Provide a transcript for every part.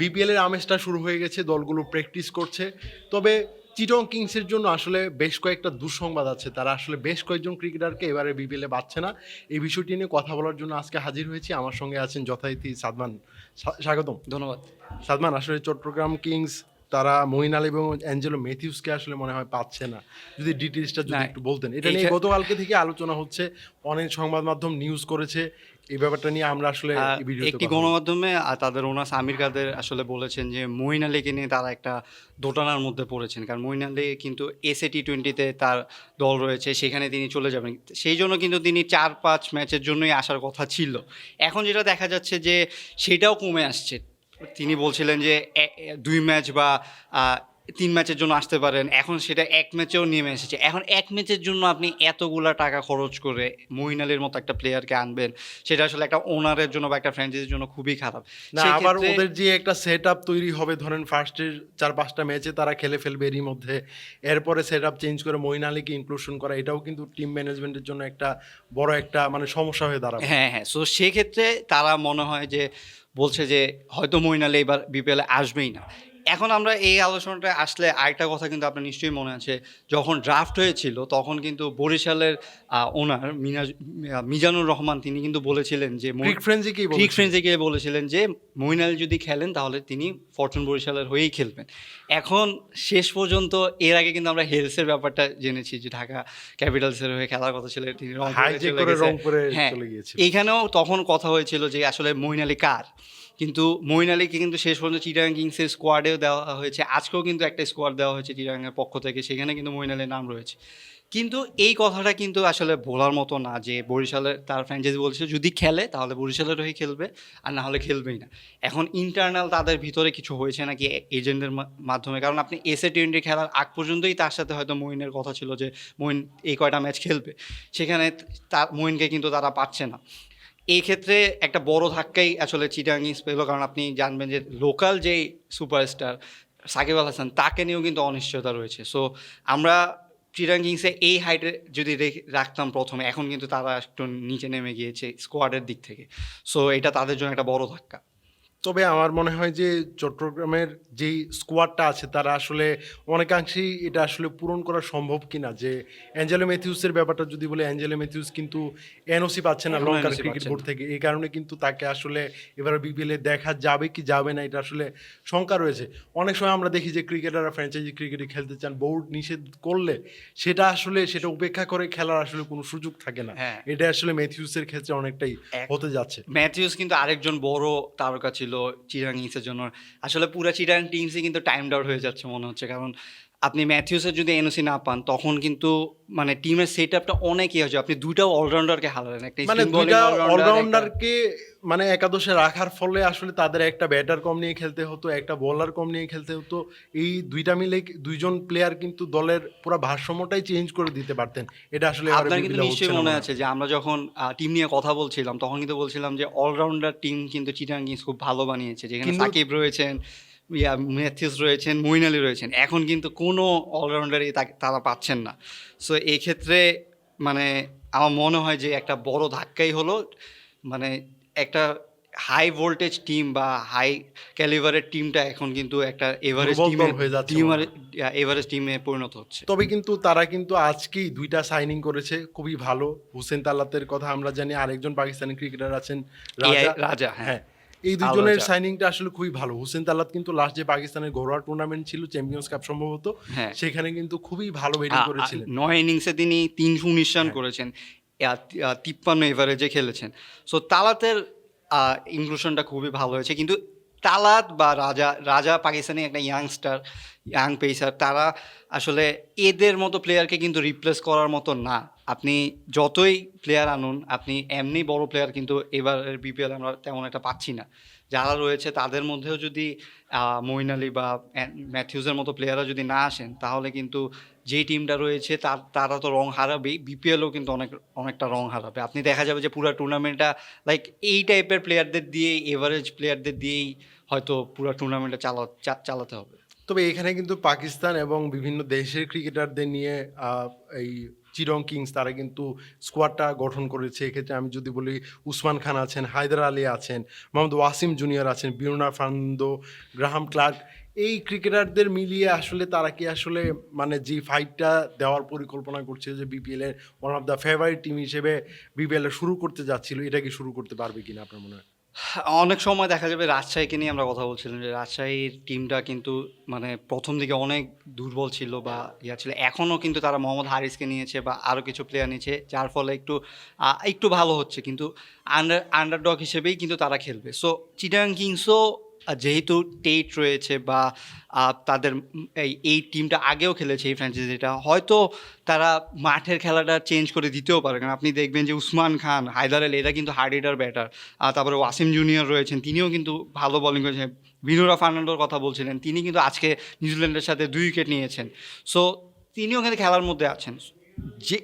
BPL এর আমেজটা শুরু হয়ে গেছে দলগুলো প্র্যাকটিস করছে। তবে চিটং কিংসের জন্য আসলে বেশ কয়েকটা দুঃসংবাদ আছে। তারা আসলে বেশ কয়েকজন ক্রিকেটারকে এবারে বিপিএলে পাচ্ছে না। এই বিষয়টি নিয়ে কথা বলার জন্য আজকে হাজির হয়েছি। আমার সঙ্গে আছেন যথারীতি সাদমান। স্বাগতম। ধন্যবাদ। সাদমান আসলে চট্টগ্রাম কিংস তারা মহিন আলী এবং অ্যাঞ্জেলো মেথিউসকে আসলে মনে হয় পাচ্ছে না। যদি ডিটেলসটা যদি একটু বলতেন। এটা নিয়ে গতকালকে থেকে আলোচনা হচ্ছে। অনেক সংবাদ মাধ্যম নিউজ করেছে। এই ব্যাপারটা নিয়ে আমরা আসলে একটি গণমাধ্যমে তাদের ওনার আমির কাদের আসলে বলেছেন যে মইন আলীকে নিয়ে তারা একটা দোটানার মধ্যে পড়েছেন। কারণ মইন আলী কিন্তু এসএ টি টোয়েন্টিতে তার দল রয়েছে সেখানে তিনি চলে যাবেন। সেই জন্য কিন্তু তিনি চার পাঁচ ম্যাচের জন্যই আসার কথা ছিল। এখন যেটা দেখা যাচ্ছে যে সেটাও কমে আসছে। তিনি বলছিলেন যে দুই ম্যাচ বা তিন ম্যাচের জন্য আসতে পারেন। এখন সেটা এক ম্যাচেও নেমে এসেছে। এখন এক ম্যাচের জন্য আপনি এতগুলা টাকা খরচ করে মইন আলীর মতো একটা প্লেয়ারকে আনবেন সেটা আসলে একটা ওনারের জন্য বা একটা ফ্র্যাঞ্চাইজির জন্য খুবই খারাপ। না আবার ওদের যে একটা সেট আপ তৈরি হবে ধরেন ফার্স্টের চার পাঁচটা ম্যাচে তারা খেলে ফেলবে এরই মধ্যে এরপরে সেট আপ চেঞ্জ করে মইন আলীকে ইনক্লুশন করা এটাও কিন্তু টিম ম্যানেজমেন্টের জন্য একটা বড় একটা মানে সমস্যা হয়ে দাঁড়াবে। হ্যাঁ হ্যাঁ সো সেক্ষেত্রে তারা মনে হয় যে বলছে যে হয়তো মইন আলী এবার বিপিএলে আসবেই না। এখন আমরা এই আলোচনাটা আসলে আরেকটা কথা কিন্তু আপনার নিশ্চয়ই মনে আছে। যখন ড্রাফট হয়েছিল তখন কিন্তু বরিশালের ওনার মিনাজ মিজানুর রহমান তিনি কিন্তু বলেছিলেন যে ক্রিক ফ্রেন্সিকেই ক্রিক বলেছিলেন। যে মইন আলী যদি খেলেন তাহলে তিনি ফরচুন বরিশালের হয়েই খেলবেন। এখন শেষ পর্যন্ত এর আগে কিন্তু আমরা হেলসের ব্যাপারটা জেনেছি যে ঢাকা ক্যাপিটালসের হয়ে খেলার কথা ছিল তিনি হ্যাঁ, এইখানেও তখন কথা হয়েছিল যে আসলে মইন আলী কার? কিন্তু মইন আলীকে কিন্তু শেষ পর্যন্ত চিটাগাং কিংসের স্কোয়াডেও দেওয়া হয়েছে। আজকেও কিন্তু একটা স্কোয়াড দেওয়া হয়েছে চিটাগাংয়ের পক্ষ থেকে, সেখানে কিন্তু মইন আলীর নাম রয়েছে। কিন্তু এই কথাটা কিন্তু আসলে বলার মতো না যে বরিশালের, তার ফ্র্যাঞ্চাইজি বলছে, যদি খেলে তাহলে বরিশালের হয়ে খেলবে, আর না হলে খেলবেই না। এখন ইন্টারনাল তাদের ভিতরে কিছু হয়েছে নাকি এজেন্টের মাধ্যমে? কারণ আপনি এসএ টোয়েন্টি খেলার আগ পর্যন্তই তার সাথে হয়তো মইনের কথা ছিল যে মইন এই কয়টা ম্যাচ খেলবে। সেখানে তার মইনকে কিন্তু তারা পাচ্ছে না। এই ক্ষেত্রে একটা বড় ধাক্কাই আসলে চিটাঙ্গিস পেল, কারণ আপনি জানবেন যে লোকাল যেই সুপারস্টার সাকিব আল হাসান, তাকে নিয়েও কিন্তু অনিশ্চয়তা রয়েছে। সো আমরা চিটাং কিংসে এই হাইটে যদি রেখে- রাখতাম প্রথমে, এখন কিন্তু তারা একটু নিচে নেমে গিয়েছে স্কোয়াডের দিক থেকে। সো এটা তাদের জন্য একটা বড় ধাক্কা। তবে আমার মনে হয় যে চট্টগ্রামের যেই স্কোয়াডটা আছে তারা আসলে অনেকাংশেই এটা আসলে পূরণ করা সম্ভব কিনা? যে অ্যাঞ্জেলো ম্যাথিউসের ব্যাপারটা যদি বলে অ্যাঞ্জেলো ম্যাথিউস কিন্তু এনওসি পাচ্ছে না লঙ্কার ক্রিকেট বোর্ড থেকে। এই কারণে কিন্তু তাকে আসলে এবার বিপিএলে দেখা যাবে কি যাবে না এটা আসলে শঙ্কা রয়েছে। অনেক সময় আমরা দেখি যে ক্রিকেটাররা ফ্র্যাঞ্চাইজি ক্রিকেটে খেলতে চান বোর্ড নিষেধ করলে সেটা আসলে সেটা উপেক্ষা করে খেলার আসলে কোনো সুযোগ থাকে না। হ্যাঁ। এটা আসলে ম্যাথিউসের ক্ষেত্রে অনেকটাই হতে যাচ্ছে। ম্যাথিউস কিন্তু আরেকজন বড় তারকা ছিল চিরাং ইংসের জন্য। আসলে পুরো চিরাং টিমসই কিন্তু টাইম ডাউট হয়ে যাচ্ছে মনে হচ্ছে। কারণ আপনি ম্যাথিউসের যদি এনওসি না পান তখন কিন্তু মানে টিমের সেট আপটা অনেক ইয়ে হচ্ছে আপনি দুইটাও অলরাউন্ডারকে হারালেন। একটা মানে দুইটা অলরাউন্ডারকে মানে একাদশে রাখার ফলে আসলে তাদের একটা ব্যাটার কম নিয়ে খেলতে হতো একটা বোলার কম নিয়ে খেলতে হতো। এই দুইটা মিলে দুইজন প্লেয়ার কিন্তু দলের পুরো ভারসাম্যটাই চেঞ্জ করে দিতে পারতেন। এটা আসলে আপনার কিন্তু নিশ্চয়ই মনে আছে যে আমরা যখন টিম নিয়ে কথা বলছিলাম তখন কিন্তু বলছিলাম যে অলরাউন্ডার টিম কিন্তু চিটাং কিংস খুব ভালো বানিয়েছে যেখানে সাকিব রয়েছেন ইয়া ম্যাথিউস রয়েছেন মইন আলী রয়েছেন। এখন কিন্তু কোনো অলরাউন্ডারই তারা পাচ্ছেন না। সো এই ক্ষেত্রে মানে আমার মনে হয় যে একটা বড় ধাক্কাই হলো মানে একটা হাই ভোল্টেজ টিম বা হাই ক্যালিভারের টিমটা এখন কিন্তু একটা এভারেজ টিমে হয়ে যাচ্ছে এভারেজ টিমে পরিণত হচ্ছে। তবে কিন্তু তারা কিন্তু আজকেই দুইটা সাইনিং করেছে খুবই ভালো। হুসেন তালাতের কথা আমরা জানি আরেকজন পাকিস্তানি ক্রিকেটার আছেন রাজা। রাজা হ্যাঁ। হ্যাঁ এই দুজনের সাইনিংটা আসলে খুবই ভালো। হুসেন তালাত কিন্তু লাস্ট যে পাকিস্তানের ঘরোয়া টুর্নামেন্ট ছিল চ্যাম্পিয়ন্স কাপ সম্ভবত হ্যাঁ। সেখানে কিন্তু খুবই ভালো ব্যাটিং করেছিলেন। নয় ইনিংসে তিনি তিনশো উনিশ রান। করেছেন। তিপ্পান্ন এভারেজে খেলেছেন। সো তালাতের ইনক্লুশনটা খুবই ভালো হয়েছে। কিন্তু তালাত বা রাজা রাজা পাকিস্তানি একটা ইয়াংস্টার ইয়াং পেসার তারা আসলে এদের মতো প্লেয়ারকে কিন্তু রিপ্লেস করার মতো না। আপনি যতই প্লেয়ার আনুন, আপনি এমনি বড় প্লেয়ার কিন্তু এবারের বিপিএল আমরা তেমন একটা পাচ্ছি না। যারা রয়েছে তাদের মধ্যেও যদি মইন আলী বা ম্যাথিউসের মতো প্লেয়াররা যদি না আসেন, তাহলে কিন্তু যেই টিমটা রয়েছে তার, তারা তো রং হারাবেই। বিপিএলও কিন্তু অনেক, অনেকটা রং হারাবে। আপনি দেখা যাবে যে পুরো টুর্নামেন্টটা লাইক এই টাইপের প্লেয়ারদের দিয়েই এভারেজ প্লেয়ারদের দিয়েই হয়তো পুরো টুর্নামেন্টটা চালা চালাতে হবে। তবে এখানে কিন্তু পাকিস্তান এবং বিভিন্ন দেশের ক্রিকেটারদের নিয়ে এই চিরং কিংস, তারা কিন্তু স্কোয়াডটা গঠন করেছে। এক্ষেত্রে আমি যদি বলি উসমান খান আছেন, হায়দার আলী আছেন, মোহাম্মদ ওয়াসিম জুনিয়র আছেন বিরুনা ফার্নান্দো, গ্রাহাম ক্লার্ক, এই ক্রিকেটারদের মিলিয়ে আসলে তারা কি আসলে মানে যে ফাইটটা দেওয়ার পরিকল্পনা করছে যে বিপিএল এর one of the favourite team হিসেবে বিপিএল শুরু করতে যাচ্ছিল, এটা কি শুরু করতে পারবে কিনা আপনার মনে হয়? অনেক সময় দেখা যাবে রাজশাহীকে নিয়ে আমরা কথা বলছিলাম যে রাজশাহীর টিমটা কিন্তু মানে প্রথম দিকে অনেক দুর্বল ছিল বা ইয়া ছিল। এখনও কিন্তু তারা মোহাম্মদ হারিসকে নিয়েছে বা আরও কিছু প্লেয়ার নিয়েছে, যার ফলে একটু একটু ভালো হচ্ছে। কিন্তু আন্ডার আন্ডারডগ হিসেবেই কিন্তু তারা খেলবে। সো চিটাং কিংসও যেহেতু টেট রয়েছে বা তাদের এই এই টিমটা আগেও খেলেছে এই ফ্র্যাঞ্চাইজিটা হয়তো তারা মাঠের খেলাটা চেঞ্জ করে দিতেও পারে। কারণ আপনি দেখবেন যে উসমান খান, হায়দার আলী, এরা কিন্তু হার্ড হিটার ব্যাটার আর তারপরে ওয়াসিম জুনিয়র রয়েছেন, তিনিও কিন্তু ভালো বলিং করেছেন। বিনুরা ফার্নান্ডোর কথা বলছিলেন, তিনি কিন্তু আজকে নিউজিল্যান্ডের সাথে দুই উইকেট নিয়েছেন। সো তিনিও কিন্তু খেলার মধ্যে আছেন। যে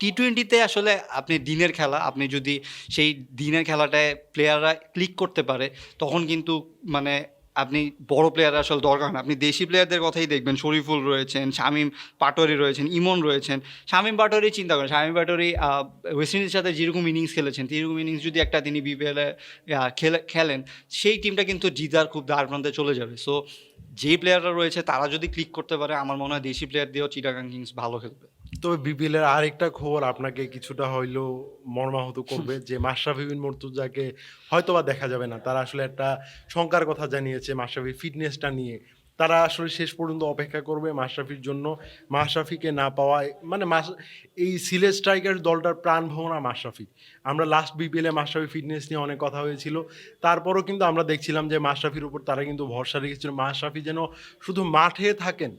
টি টোয়েন্টিতে আসলে আপনি দিনের খেলা, আপনি যদি সেই দিনের খেলাটায় প্লেয়াররা ক্লিক করতে পারে, তখন কিন্তু মানে আপনি বড় প্লেয়ার আসলে দরকার না। আপনি দেশি প্লেয়ারদের কথাই দেখবেন। শরীফুল রয়েছেন, শামীম পাটোয়ারি রয়েছেন, ইমন রয়েছেন। শামীম পাটোয়ারি চিন্তা করেন, শামীম পাটোয়ারি ওয়েস্ট ইন্ডিজের সাথে যেরকম ইনিংস খেলেছেন, সেরকম ইনিংস যদি একটা তিনি বিপিএলে খেলে, খেলেন, সেই টিমটা কিন্তু জিতার খুব দ্বার প্রান্তে চলে যাবে। সো যে প্লেয়াররা রয়েছে, তারা যদি ক্লিক করতে পারে, আমার মনে হয় দেশি প্লেয়ার দিয়েও চিটাগাং কিংস ভালো খেলবে। তবে বিপিএল এর আরেকটা খবর আপনাকে কিছুটা হইলেও মর্মাহত করবে যে মাশরাফি বিন মর্তুজাকে হয়তো বা দেখা যাবে না। তারা আসলে একটা শঙ্কার কথা জানিয়েছে মাশরাফির ফিটনেসটা নিয়ে। তারা আসলে শেষ পর্যন্ত অপেক্ষা করবে মাশরাফির জন্য। মাশরাফিকে না পাওয়ায় মানে এই সিলেট স্ট্রাইকার দলটার প্রাণ ভ্রমণা মাশরাফি। আমরা লাস্ট বিপিএলে মাশরাফি ফিটনেস নিয়ে অনেক কথা হয়েছিল। তারপরও কিন্তু আমরা দেখছিলাম যে মাশরাফির উপর তারা কিন্তু ভরসা রেখেছিল। মাশরাফি যেন শুধু মাঠে থাকেন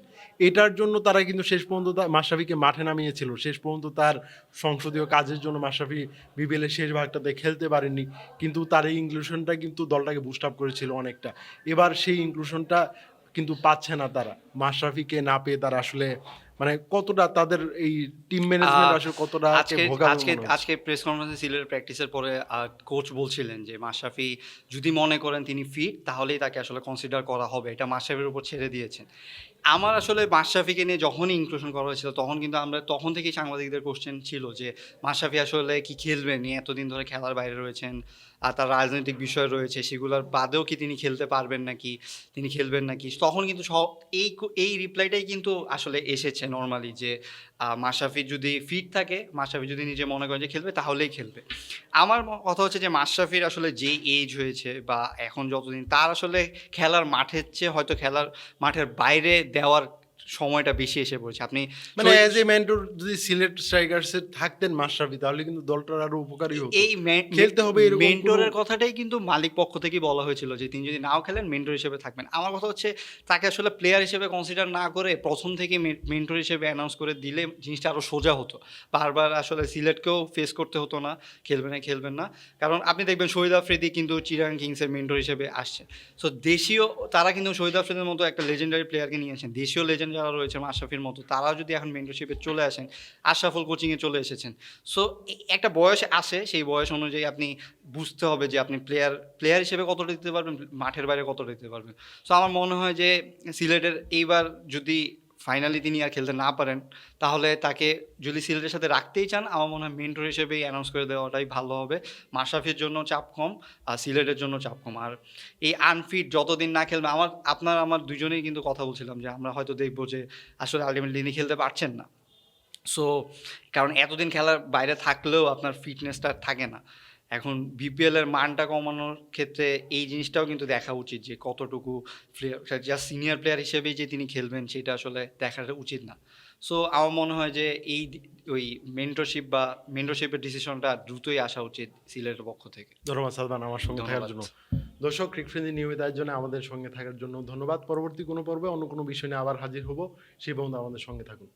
এটার জন্য তারা কিন্তু শেষ পর্যন্ত মাশরাফিকে মাঠে নামিয়েছিল। শেষ পর্যন্ত তার সংসদীয় কাজের জন্য মাশরাফি বিপিএলের শেষ ভাগটাতে খেলতে পারেননি। কিন্তু তার এই ইনক্লুশনটা কিন্তু দলটাকে বুস্ট আপ করেছিল অনেকটা। এবার সেই ইনক্লুশনটা কিন্তু পাচ্ছে না তারা। মাশরাফিকে না পেয়ে তারা আসলে মানে কতটা তাদের এই টিম ম্যানেজমেন্ট আসলে কতটা আজকে আজকে আজকে প্রেস কনফারেন্সে সিলেটের প্র্যাকটিসের পরে কোচ বলছিলেন যে মাশরাফি যদি মনে করেন তিনি ফিট তাহলেই তাকে আসলে কনসিডার করা হবে। এটা মাশরাফির উপর ছেড়ে দিয়েছেন। আমার আসলে মাশরাফিকে নিয়ে যখনই ইনক্লুশন করা হয়েছিল তখন কিন্তু আমরা তখন থেকেই সাংবাদিকদের কোশ্চেন ছিল যে মাশরাফি আসলে কি খেলবেন? এতদিন ধরে খেলার বাইরে রয়েছেন আর তার রাজনৈতিক বিষয় রয়েছে সেগুলোর বাদেও কি তিনি খেলতে পারবেন নাকি? তিনি খেলবেন নাকি? তখন কিন্তু সব এই এই রিপ্লাইটাই কিন্তু আসলে এসেছে নর্মালি যে মাশরাফি যদি ফিট থাকে, মাশরাফি যদি নিজে মনে করেন যে খেলবে, তাহলেই খেলবে। আমার কথা হচ্ছে যে মাশরাফির আসলে যেই এজ হয়েছে বা এখন যতদিন, তার আসলে খেলার মাঠের চেয়ে হয়তো খেলার মাঠের বাইরে দেওয়ার সময়টা বেশি এসে পড়েছে। আপনি মানে অ্যাজ এ মেন্টর যদি সিলেট স্ট্রাইকার্সে থাকতেন মাশরাফি তাহলে কিন্তু দলটার আরও উপকারী হতো। এই খেলতে হবে এরকম মেন্টরের কথাটাই কিন্তু মালিক পক্ষ থেকেই বলা হয়েছিল যে তিনি যদি নাও খেলেন মেন্টর হিসেবে থাকবেন। আমার কথা হচ্ছে তাকে আসলে প্লেয়ার হিসেবে কনসিডার না করে প্রথম থেকে মেন্টর হিসেবে অ্যানাউন্স করে দিলে জিনিসটা আরও সোজা হতো। বারবার আসলে সিলেটকেও ফেস করতে হতো না খেলবেন না খেলবেন না। কারণ আপনি দেখবেন শহীদ আফ্রিদি কিন্তু চিরাং কিংসের মেন্টর হিসেবে আসছে। সো দেশীয় তারা কিন্তু শহীদ আফ্রিদির মতো একটা লেজেন্ডারি প্লেয়ারকে নিয়ে আসেন। দেশীয় লেজেন্ড যারা রয়েছে আশরাফির মতো, তারাও যদি এখন মেন্টরশিপে চলে আসেন, আশরাফুল কোচিংয়ে চলে এসেছেন। সো একটা বয়স আসে, সেই বয়স অনুযায়ী আপনি বুঝতে হবে যে আপনি প্লেয়ার প্লেয়ার হিসেবে কতটা দিতে পারবেন, মাঠের বাইরে কতটা দিতে পারবেন। সো আমার মনে হয় যে সিলেটের এইবার যদি ফাইনালি তিনি আর খেলতে না পারেন, তাহলে তাকে যদি সিলেটের সাথে রাখতেই চান, আমার মনে হয় মেন্টর হিসেবেই অ্যানাউন্স করে দেওয়াটাই ভালো হবে। মাশরাফির জন্য চাপ কম, আর সিলেটের জন্য চাপ কম। আর এই আনফিট যতদিন না খেলবে, আমার, আপনার, আমার দুজনেই কিন্তু কথা বলছিলাম যে আমরা হয়তো দেখব যে আসলে আলটিমেটলি তিনি খেলতে পারছেন না। সো কারণ এতদিন খেলার বাইরে থাকলেও আপনার ফিটনেসটা থাকে না। এখন বিপিএল এর মানটা কমানোর ক্ষেত্রে এই জিনিসটাও কিন্তু দেখা উচিত যে কতটুকু প্লেয়ার জাস্ট সিনিয়র প্লেয়ার হিসেবেই যে তিনি খেলবেন সেটা আসলে দেখাটা উচিত না। সো আমার মনে হয় যে এই ওই মেন্টরশিপ বা মেন্টরশিপের ডিসিশনটা দ্রুতই আসা উচিত সিলেটের পক্ষ থেকে। ধন্যবাদ সালমান আমার সঙ্গে থাকার জন্য। দর্শক ক্রিকফ্রেন্ডি নিয়মিত আয়োজনে আমাদের সঙ্গে থাকার জন্য ধন্যবাদ। পরবর্তী কোনো পর্বে অন্য কোনো বিষয় নিয়ে আবার হাজির হব। সেই পর্যন্ত আমাদের সঙ্গে থাকুন।